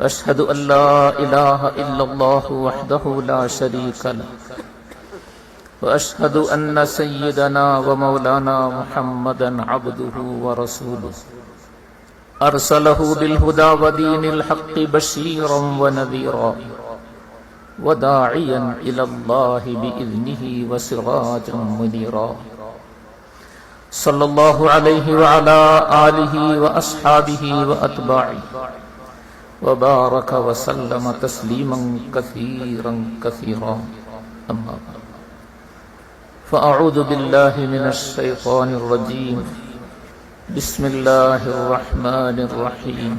أشهد أن لا إله إلا الله وحده لا شريك له. وأشهد أن سيدنا ومولانا محمدا عبده ورسوله. أرسله بالهدى ودين الحق بشيرا ونذيرا. وداعيا إلى الله بإذنه وسراجا منيرا. صلى الله عليه وعلى آله وأصحابه وأتباعه. وبارك وسلم تسليما كثيرا كثيرا. أما بعد. فأعوذ بالله من الشيطان الرجيم. بسم الله الرحمن الرحيم.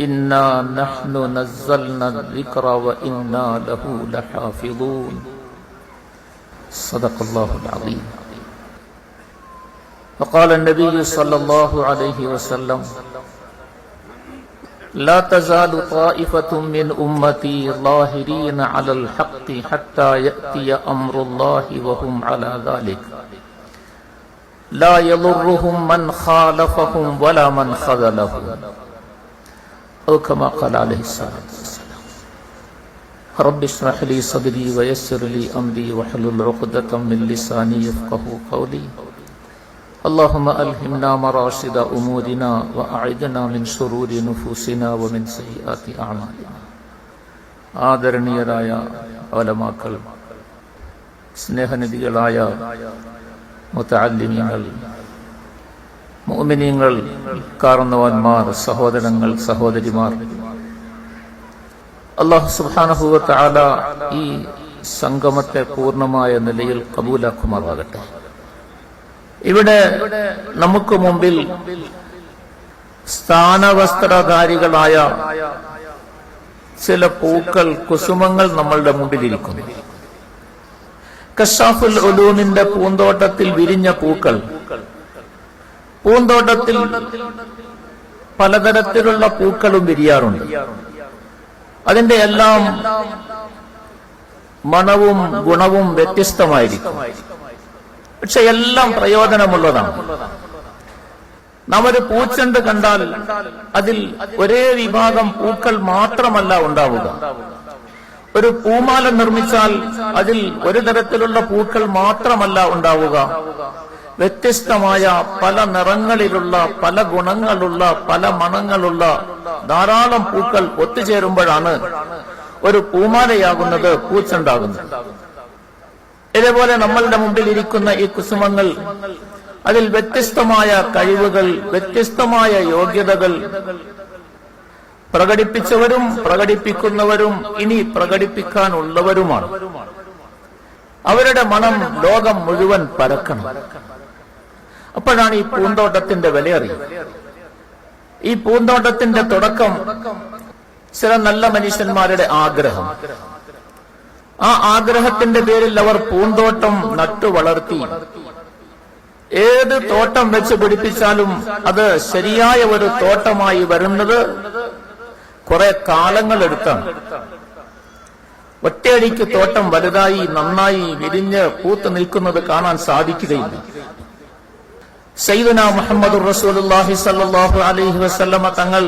إنا نحن نزلنا الذكر وإنا له لحافظون. صدق الله العظيم. وقال النبي صلى الله عليه وسلم لا تزال طائفة من أمتي ظاهرين على الحق حتى يأتي أمر الله وهم على ذلك. لا يضرهم من خالفهم ولا من خذلهم. أو كما قال عليه الصلاة والسلام. رب اشرح لي صدري ويسر لي أمري واحلل عقدة من لساني يفقه قولي. اللهم ألهمنا مراشد أمورنا وأعدنا من شرور نفوسنا ومن سيئات أعمالنا ആദരണീയരായ ഓലമാക്കൾ സ്നേഹനിധികളായ മുത്തല്ലിമീങ്ങൾ മോമിനിയങ്ങൾ കാർന്നവന്മാർ സഹോദരങ്ങൾ സഹോദരിമാർ അള്ളാഹു സുബാനഹുവത്ത് ആല ഈ സംഗമത്തെ പൂർണ്ണമായ നിലയിൽ കബൂലാക്കുമാറാകട്ടെ ഇവിടെ നമുക്ക് മുമ്പിൽ സ്ഥാനവസ്ത്രധാരികളായ ചില പൂക്കൾ കുസുമങ്ങൾ നമ്മളുടെ മുമ്പിലിരിക്കുന്നു. കഷാഫുൽ ഒലൂമിന്റെ പൂന്തോട്ടത്തിൽ വിരിഞ്ഞ പൂക്കൾ. പൂന്തോട്ടത്തിൽ പലതരത്തിലുള്ള പൂക്കളും വിരിയാറുണ്ട്. അതിന്റെ എല്ലാം മണവും ഗുണവും വ്യത്യസ്തമായിരിക്കും. പക്ഷെ എല്ലാം പ്രയോജനമുള്ളതാണ്. നാം ഒരു പൂച്ചെണ്ട് കണ്ടാൽ അതിൽ ഒരേ വിഭാഗം പൂക്കൾ മാത്രമല്ല ഉണ്ടാവുക. ഒരു പൂമാല നിർമ്മിച്ചാൽ അതിൽ ഒരു തരത്തിലുള്ള പൂക്കൾ മാത്രമല്ല ഉണ്ടാവുക. വ്യത്യസ്തമായ പല നിറങ്ങളിലുള്ള പല ഗുണങ്ങളുള്ള പല മണങ്ങളുള്ള ധാരാളം പൂക്കൾ ഒത്തുചേരുമ്പോഴാണ് ഒരു പൂമാലയാകുന്നത് പൂച്ചെണ്ടാകുന്നത് ഇതേപോലെ നമ്മളുടെ മുമ്പിൽ ഇരിക്കുന്ന ഈ കുസുമങ്ങൾ അതിൽ വ്യത്യസ്തമായ കഴിവുകൾ വ്യത്യസ്തമായ യോഗ്യതകൾ പ്രകടിപ്പിച്ചവരും പ്രകടിപ്പിക്കുന്നവരും ഇനി പ്രകടിപ്പിക്കാനുള്ളവരുമാണ്. അവരുടെ മണം ലോകം മുഴുവൻ പരക്കണം. അപ്പോഴാണ് ഈ പൂന്തോട്ടത്തിന്റെ വിലയറിയുന്നത് ഈ പൂന്തോട്ടത്തിന്റെ തുടക്കം ചില നല്ല മനുഷ്യന്മാരുടെ ആഗ്രഹം. ആ ആഗ്രഹത്തിന്റെ പേരിൽ അവർ പൂന്തോട്ടം നട്ടു വളർത്തി. ഏത് തോട്ടം വെച്ച് പിടിപ്പിച്ചാലും അത് ശരിയായ ഒരു തോട്ടമായി വരുന്നത് കുറെ കാലങ്ങൾ എടുത്താണ്. ഒറ്റയടിക്ക് തോട്ടം വലുതായി നന്നായി വിരിഞ്ഞ് പൂത്തു നിൽക്കുന്നത് കാണാൻ സാധിക്കുകയില്ല. സൈദന മുഹമ്മദ് റസൂലുള്ളാഹി സല്ലല്ലാഹു അലൈഹി വസല്ലമ തങ്ങൾ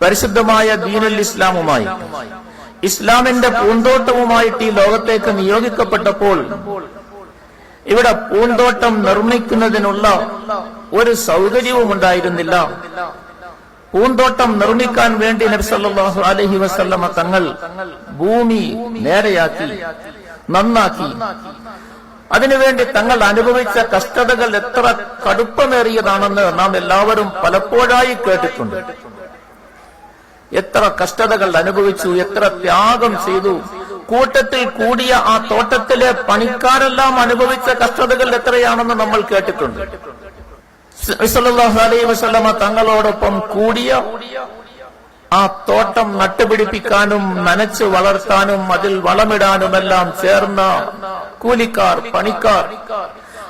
പരിശുദ്ധമായ ദീനുൽ ഇസ്ലാമുമായി ഇസ്ലാമിന്റെ പൂന്തോട്ടവുമായിട്ട് ഈ ലോകത്തേക്ക് നിയോഗിക്കപ്പെട്ടപ്പോൾ ഇവിടെ പൂന്തോട്ടം നിർമ്മിക്കുന്നതിനുള്ള ഒരു സൗകര്യവും ഉണ്ടായിരുന്നില്ല. പൂന്തോട്ടം നിർമ്മിക്കാൻ വേണ്ടി നബ്സല്ലാഹു അലഹി വസല്ലമ തങ്ങൾ ഭൂമി നേരെയാക്കി നന്നാക്കി. അതിനുവേണ്ടി തങ്ങൾ അനുഭവിച്ച കഷ്ടതകൾ എത്ര കടുപ്പമേറിയതാണെന്ന് നാം എല്ലാവരും പലപ്പോഴായി കേട്ടിട്ടുണ്ട്. എത്ര കഷ്ടതകൾ അനുഭവിച്ചു എത്ര ത്യാഗം ചെയ്തു. കൂട്ടത്തിൽ കൂടിയ ആ തോട്ടത്തിലെ പണിക്കാരെല്ലാം അനുഭവിച്ച കഷ്ടതകൾ എത്രയാണെന്ന് നമ്മൾ കേട്ടിട്ടുണ്ട്. അലൈഹി വസല്ലമ തങ്ങളോടൊപ്പം കൂടിയ ആ തോട്ടം നട്ടുപിടിപ്പിക്കാനും നനച്ചു വളർത്താനും അതിൽ വളമിടാനുമെല്ലാം ചേർന്ന കൂലിക്കാർ പണിക്കാർ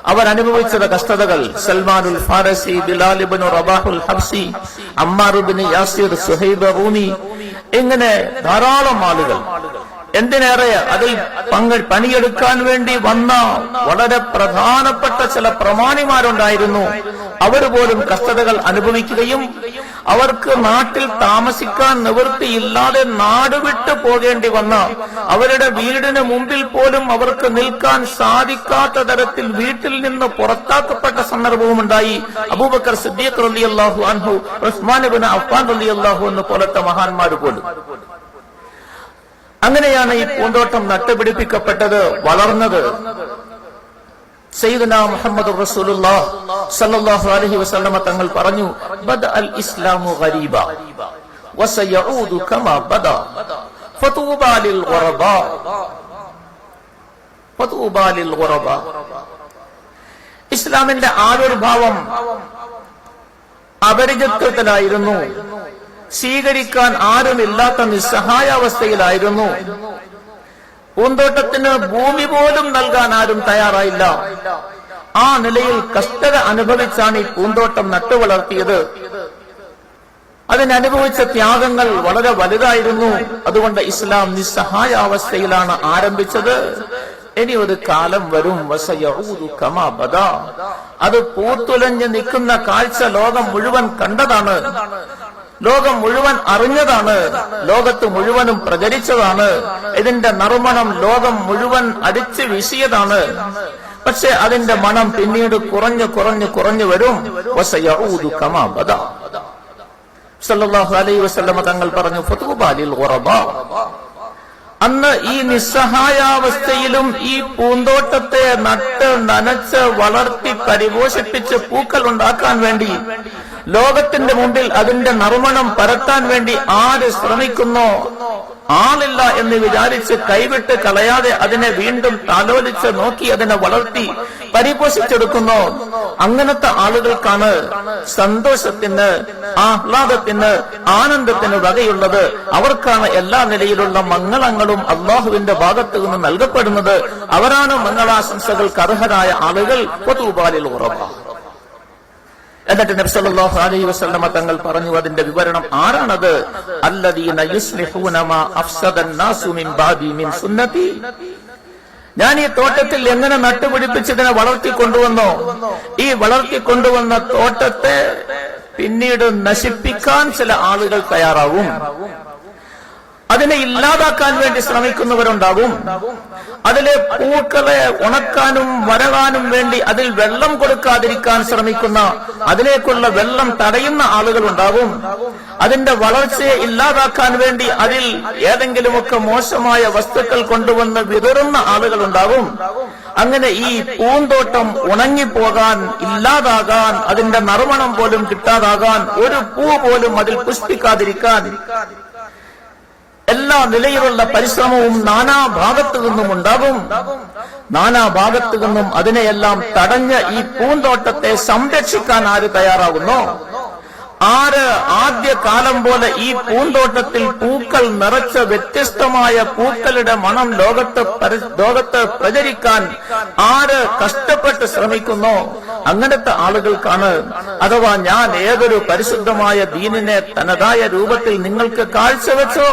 അവർ അനുഭവിച്ചത് കഷ്ടതകൾ. Salmanul Farisi Bilal ibn Rabahul Habshi Ammar ibn Yasir Suhaib Rumi. ഇങ്ങനെ ധാരാളം ആളുകൾ. എന്തിനേറെ അതിൽ പങ്ക് പണിയെടുക്കാൻ വേണ്ടി വന്ന വളരെ പ്രധാനപ്പെട്ട ചില പ്രമാണിമാരുണ്ടായിരുന്നു. അവർ പോലും കഷ്ടതകൾ അനുഭവിക്കുകയും അവർക്ക് നാട്ടിൽ താമസിക്കാൻ നിവൃത്തിയില്ലാതെ നാടുവിട്ട് പോകേണ്ടി വന്ന അവരുടെ വീടിന് മുമ്പിൽ പോലും അവർക്ക് നിൽക്കാൻ സാധിക്കാത്ത തരത്തിൽ വീട്ടിൽ നിന്ന് പുറത്താക്കപ്പെട്ട സന്ദർഭവും ഉണ്ടായി. അബൂബക്കർ സിദ്ദീഖ് റലി അള്ളാഹു അൻഹു ബിൻ അഫ്ഫാൻ റലി അള്ളാഹു എന്ന് പോലത്തെ മഹാന്മാർ പോലും. അങ്ങനെയാണ് ഈ പൂന്തോട്ടം നട്ടുപിടിപ്പിക്കപ്പെട്ടത് വളർന്നത്. സയ്യിദുന മുഹമ്മദ് റസൂലുള്ളാഹ് സല്ലല്ലാഹു അലൈഹി വസല്ലമ തങ്ങൾ പറഞ്ഞു ബദ അൽ ഇസ്ലാമു ഗരീബ വസയഊദു കമാ ബദ ഫതൂബാ ലിൽ ഗുറബാ ഫതൂബാ ലിൽ ഗുറബാ. ഇസ്ലാമിന്റെ ആവിർഭാവം അപരിചിതത്തിലായിരുന്നു സ്വീകരിക്കാൻ ആരുമില്ലാത്ത നിസ്സഹായാവസ്ഥയിലായിരുന്നു പൂന്തോട്ടത്തിന് ഭൂമി പോലും നൽകാൻ ആരും തയ്യാറായില്ല. ആ നിലയിൽ കഷ്ടത അനുഭവിച്ചാണ് ഈ പൂന്തോട്ടം നട്ടുവളർത്തിയത് അതിനനുഭവിച്ച ത്യാഗങ്ങൾ വളരെ വലുതായിരുന്നു. അതുകൊണ്ട് ഇസ്ലാം നിസ്സഹായ അവസ്ഥയിലാണ് ആരംഭിച്ചത്. ഇനി ഒരു കാലം വരും. വസയഊദു കമാ ബദാ. അത് പൂത്തുലഞ്ഞ് നിൽക്കുന്ന കാഴ്ച ലോകം മുഴുവൻ കണ്ടതാണ്. ലോകം മുഴുവൻ അറിഞ്ഞതാണ് ലോകത്ത് മുഴുവനും പ്രചരിച്ചതാണ് ഇതിന്റെ നറുമണം ലോകം മുഴുവൻ അടിച്ചു വീശിയതാണ്. പക്ഷെ അതിന്റെ മണം പിന്നീട് കുറഞ്ഞു കുറഞ്ഞു കുറഞ്ഞു വരും. സല്ലല്ലാഹു അലൈഹി വസല്ലമ തങ്ങൾ പറഞ്ഞു ഫതൂബാലിൽ ഖുറബാ അന്ന് ഈ നിസ്സഹായാവസ്ഥയിലും ഈ പൂന്തോട്ടത്തെ നട്ട് നനച്ച് വളർത്തി പരിപോഷിപ്പിച്ച് പൂക്കൾ ഉണ്ടാക്കാൻ വേണ്ടി ലോകത്തിന്റെ മുമ്പിൽ അതിന്റെ നറുമണം പരത്താൻ വേണ്ടി ആര് ശ്രമിക്കുന്നോ? ആളില്ല എന്ന് വിചാരിച്ച് കൈവിട്ട് കളയാതെ അതിനെ വീണ്ടും താലോലിച്ച് നോക്കി അതിനെ വളർത്തി പരിപോഷിച്ചെടുക്കുന്നു. അങ്ങനത്തെ ആളുകൾക്കാണ് സന്തോഷത്തിന് ആഹ്ലാദത്തിന് ആനന്ദത്തിന് വകയുള്ളത്. അവർക്കാണ് എല്ലാ നിലയിലുള്ള മംഗളങ്ങളും അള്ളാഹുവിന്റെ ഭാഗത്ത് നിന്ന് നൽകപ്പെടുന്നത്. അവരാണ് മംഗളാശംസകൾക്ക് അർഹരായ ആളുകൾ. പൊതുപാലിൽ ഉറവാണ് എന്നിട്ട് നബ്സല്ലാഹു അലൈഹി വസ്ലമ തങ്ങൾ പറഞ്ഞു അതിന്റെ വിവരണം ആരാണത്? ഞാൻ ഈ തോട്ടത്തിൽ എങ്ങനെ നട്ടുപിടിപ്പിച്ചതിനെ വളർത്തിക്കൊണ്ടുവന്നോ? ഈ വളർത്തി കൊണ്ടുവന്ന തോട്ടത്തെ പിന്നീട് നശിപ്പിക്കാൻ ചില ആളുകൾ തയ്യാറാവും. അതിനെ ഇല്ലാതാക്കാൻ വേണ്ടി ശ്രമിക്കുന്നവരുണ്ടാകും. അതിലെ പൂക്കളെ ഉണക്കാനും വരവാനും വേണ്ടി അതിൽ വെള്ളം കൊടുക്കാതിരിക്കാൻ ശ്രമിക്കുന്ന അതിലേക്കുള്ള വെള്ളം തടയുന്ന ആളുകൾ ഉണ്ടാകും അതിന്റെ വളർച്ചയെ ഇല്ലാതാക്കാൻ വേണ്ടി അതിൽ ഏതെങ്കിലുമൊക്കെ മോശമായ വസ്തുക്കൾ കൊണ്ടുവന്ന് വിതറുന്ന ആളുകൾ ഉണ്ടാകും അങ്ങനെ ഈ പൂന്തോട്ടം ഉണങ്ങിപ്പോകാൻ ഇല്ലാതാകാൻ അതിന്റെ നറുമണം പോലും കിട്ടാതാകാൻ ഒരു പൂ പോലും അതിൽ പുഷ്പിക്കാതിരിക്കാൻ എല്ലാ നിലയിലുള്ള പരിശ്രമവും നാനാ ഭാഗത്തു നിന്നും ഉണ്ടാകും. നാനാ ഭാഗത്തു നിന്നും അതിനെയെല്ലാം തടഞ്ഞ് ഈ പൂന്തോട്ടത്തെ സംരക്ഷിക്കാൻ ആര് തയ്യാറാകുന്നു? ആര് ആദ്യ കാലം പോലെ ഈ പൂന്തോട്ടത്തിൽ പൂക്കൾ നിറച്ച വ്യത്യസ്തമായ പൂക്കളുടെ മണം ലോകത്ത് ലോകത്ത് പ്രചരിക്കാൻ ആര് കഷ്ടപ്പെട്ട് ശ്രമിക്കുന്നു? അങ്ങനത്തെ ആളുകൾക്കാണ്. അഥവാ ഞാൻ ഏതൊരു പരിശുദ്ധമായ ദീനിനെ തനതായ രൂപത്തിൽ നിങ്ങൾക്ക് കാഴ്ചവെച്ചോ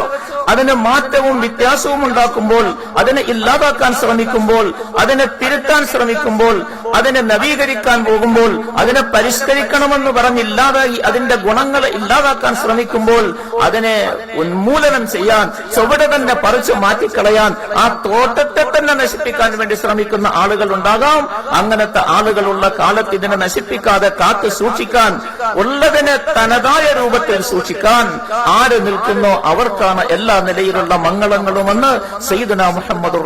അതിന് മാറ്റവും വ്യത്യാസവും ഉണ്ടാക്കുമ്പോൾ അതിനെ ഇല്ലാതാക്കാൻ ശ്രമിക്കുമ്പോൾ അതിനെ തിരുത്താൻ ശ്രമിക്കുമ്പോൾ അതിനെ നവീകരിക്കാൻ പോകുമ്പോൾ അതിനെ പരിഷ്കരിക്കണമെന്ന് പറഞ്ഞില്ലാതായി അതിന്റെ ഗുണങ്ങളെ ഇല്ലാതാക്കാൻ ശ്രമിക്കുമ്പോൾ അതിനെ ഉന്മൂലനം ചെയ്യാൻ ചുവടെ തന്നെ പറിച്ചു മാറ്റിക്കളയാൻ ആ തോട്ടത്തെ തന്നെ നശിപ്പിക്കാൻ വേണ്ടി ശ്രമിക്കുന്ന ആളുകൾ ഉണ്ടാകാം. അങ്ങനത്തെ ആളുകളുള്ള കാലത്ത് ഇതിനെ നശിപ്പിക്കാതെ കാത്തു സൂക്ഷിക്കാൻ ഉള്ളതിനെ തനതായ രൂപത്തിൽ സൂക്ഷിക്കാൻ ആര് നിൽക്കുന്നോ അവർക്കാണ് എല്ലാ നിലയിലുള്ള മംഗളങ്ങളുമെന്ന് സയ്യിദന മുഹമ്മദ്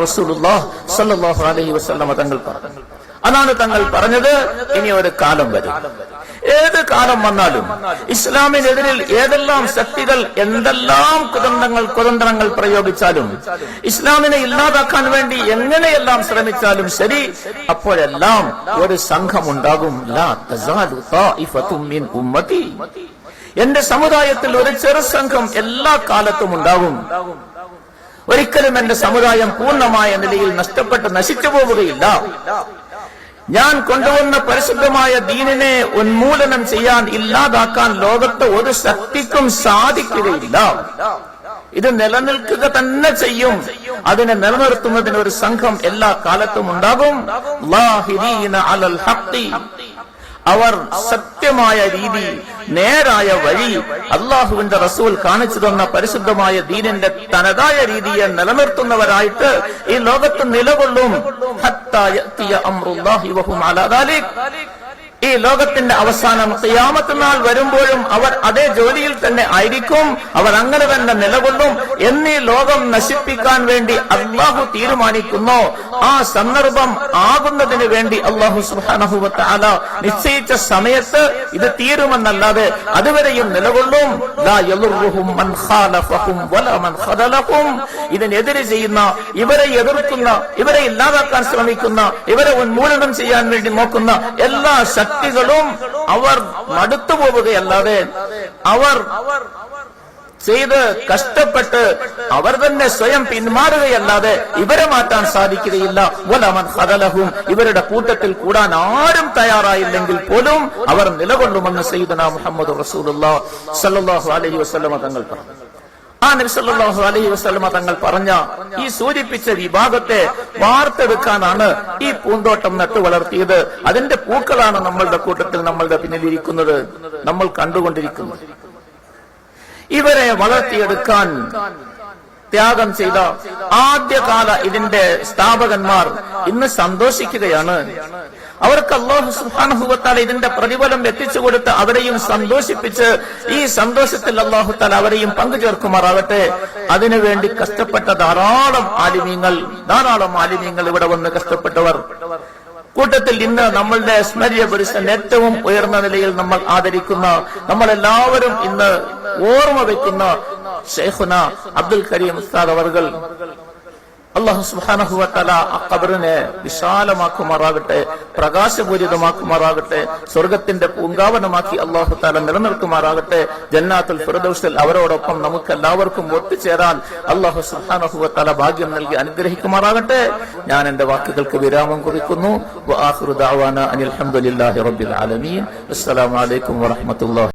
അലൈഹി വസല്ലമ തങ്ങൾ പറഞ്ഞു. അതാണ് തങ്ങൾ പറഞ്ഞത്. ഇനി ഒരു കാലം വരും. ഏത് കാലം വന്നാലും ഇസ്ലാമിനെതിരിൽ ഏതെല്ലാം ശക്തികൾ എന്തെല്ലാം കുതന്ത്രങ്ങൾ കുതന്ത്രങ്ങൾ പ്രയോഗിച്ചാലും ഇസ്ലാമിനെ ഇല്ലാതാക്കാൻ വേണ്ടി എങ്ങനെയെല്ലാം ശ്രമിച്ചാലും ശരി അപ്പോഴെല്ലാം ഒരു സംഘമുണ്ടാകും. എന്റെ സമുദായത്തിൽ ഒരു ചെറു സംഘം എല്ലാ കാലത്തും ഉണ്ടാകും. ഒരിക്കലും എന്റെ സമുദായം പൂർണമായ നിലയിൽ നഷ്ടപ്പെട്ട് നശിച്ചു പോവുകയില്ല. ഞാൻ കൊണ്ടുവന്ന പരിശുദ്ധമായ ദീനിനെ ഉന്മൂലനം ചെയ്യാൻ ഇല്ലാതാക്കാൻ ലോകത്ത് ഒരു ശക്തിക്കും സാധിക്കുകയില്ല. ഇത് നിലനിൽക്കുക തന്നെ ചെയ്യും. അതിനെ നിലനിർത്തുന്നതിന് ഒരു സംഘം എല്ലാ കാലത്തും ഉണ്ടാകും. അവർ സത്യമായ രീതി നേരായ വഴി അള്ളാഹുവിന്റെ റസൂൽ കാണിച്ചു തന്ന പരിശുദ്ധമായ ദീനിന്റെ തനതായ രീതിയെ നിലനിർത്തുന്നവരായിട്ട് ഈ ലോകത്ത് നിലകൊള്ളും. ഈ ലോകത്തിന്റെ അവസാനം ഖിയാമത്ത് നാൾ വരുമ്പോഴും അവർ അതേ ജോലിയിൽ തന്നെ ആയിരിക്കും. അവർ അങ്ങനെ തന്നെ നിലകൊള്ളും. എന്നീ ലോകം നശിപ്പിക്കാൻ വേണ്ടി അള്ളാഹു തീരുമാനിക്കുന്നു. ആ സന്ദർഭം ആകുന്നതിന് വേണ്ടി അള്ളാഹു സുഹാനഹുവത്ത് അല നിശ്ചയിച്ച സമയത്ത് ഇത് തീരുമെന്നല്ലാതെ അതുവരെയും നിലകൊള്ളും. ഇതിനെതിരെ ചെയ്യുന്ന ഇവരെ എതിർക്കുന്ന ഇവരെ ഇല്ലാതാക്കാൻ ശ്രമിക്കുന്ന ഇവരെ ഉന്മൂലനം ചെയ്യാൻ വേണ്ടി നോക്കുന്ന എല്ലാ ശക്തികളും അവർ മടുത്തു പോവുകയല്ലാതെ അവർ ചെയ്ത് കഷ്ടപ്പെട്ട് അവർ തന്നെ സ്വയം പിന്മാറുകയല്ലാതെ ഇവരെ മാറ്റാൻ സാധിക്കുകയില്ല. വലമൻ ഹദലഹും ഇവരുടെ കൂട്ടത്തിൽ കൂടാൻ ആരും തയ്യാറായില്ലെങ്കിൽ പോലും അവർ നിലകൊള്ളുമെന്ന് സയ്യിദന മുഹമ്മദ് റസൂലുള്ള സല്ലല്ലാഹു അലൈഹി വസല്ലമ തങ്ങൾ പറഞ്ഞു. ആ നബിസല്ലാഹു അലൈഹി വസ്ലമ തങ്ങൾ പറഞ്ഞ ഈ സൂചിപ്പിച്ച വിഭാഗത്തെ വാർത്തെടുക്കാനാണ് ഈ പൂന്തോട്ടം നട്ടു വളർത്തിയത്. അതിന്റെ പൂക്കളാണ് നമ്മളുടെ കൂട്ടത്തിൽ നമ്മളുടെ പിന്നിലിരിക്കുന്നത് നമ്മൾ കണ്ടുകൊണ്ടിരിക്കുന്നത് ഇവരെ വളർത്തിയെടുക്കാൻ ത്യാഗം ചെയ്ത ആദ്യകാല ഇതിന്റെ സ്ഥാപകന്മാർ ഇന്ന് സന്തോഷിക്കുകയാണ്. അവർക്ക് അള്ളാഹു സുഹാനുഭവത്താൽ ഇതിന്റെ പ്രതിഫലം എത്തിച്ചു കൊടുത്ത് അവരെയും സന്തോഷിപ്പിച്ച് ഈ സന്തോഷത്തിൽ അള്ളാഹുത്താൽ അവരെയും പങ്കുചേർക്കുമാറാകട്ടെ അതിനുവേണ്ടി കഷ്ടപ്പെട്ട ധാരാളം ആലിമീങ്ങൾ ധാരാളം ആലിമീങ്ങൾ ഇവിടെ വന്ന് കഷ്ടപ്പെട്ടവർ. കൂട്ടത്തിൽ ഇന്ന് നമ്മളുടെ സ്മര്യ പുരുഷൻ ഏറ്റവും ഉയർന്ന നിലയിൽ നമ്മൾ ആദരിക്കുന്ന നമ്മളെല്ലാവരും ഇന്ന് ഓർമ്മ വെക്കുന്ന ഷെയ്ഖുന അബ്ദുൽ കരീം ഉസ്താദ് അവർകൾ. അള്ളാഹു സുബാനഹുവത്തല ആ കബറിനെ വിശാലമാക്കുമാറാകട്ടെ പ്രകാശപൂരിതമാക്കുമാറാകട്ടെ സ്വർഗത്തിന്റെ പൂങ്കാവനമാക്കി അള്ളാഹു താല നിലനിർത്തുമാറാകട്ടെ ജന്നാത്തുൽ ഫിറദൌസിൽ അവരോടൊപ്പം നമുക്ക് എല്ലാവർക്കും ഒത്തുചേരാൻ അള്ളാഹു സുബാനഹുവത്തല ഭാഗ്യം നൽകി അനുഗ്രഹിക്കുമാറാകട്ടെ. ഞാൻ എന്റെ വാക്കുകൾക്ക് വിരാമം കുറിക്കുന്നു. അനിൽ അലൈക്കും വറഹ്മത്തുള്ളാഹി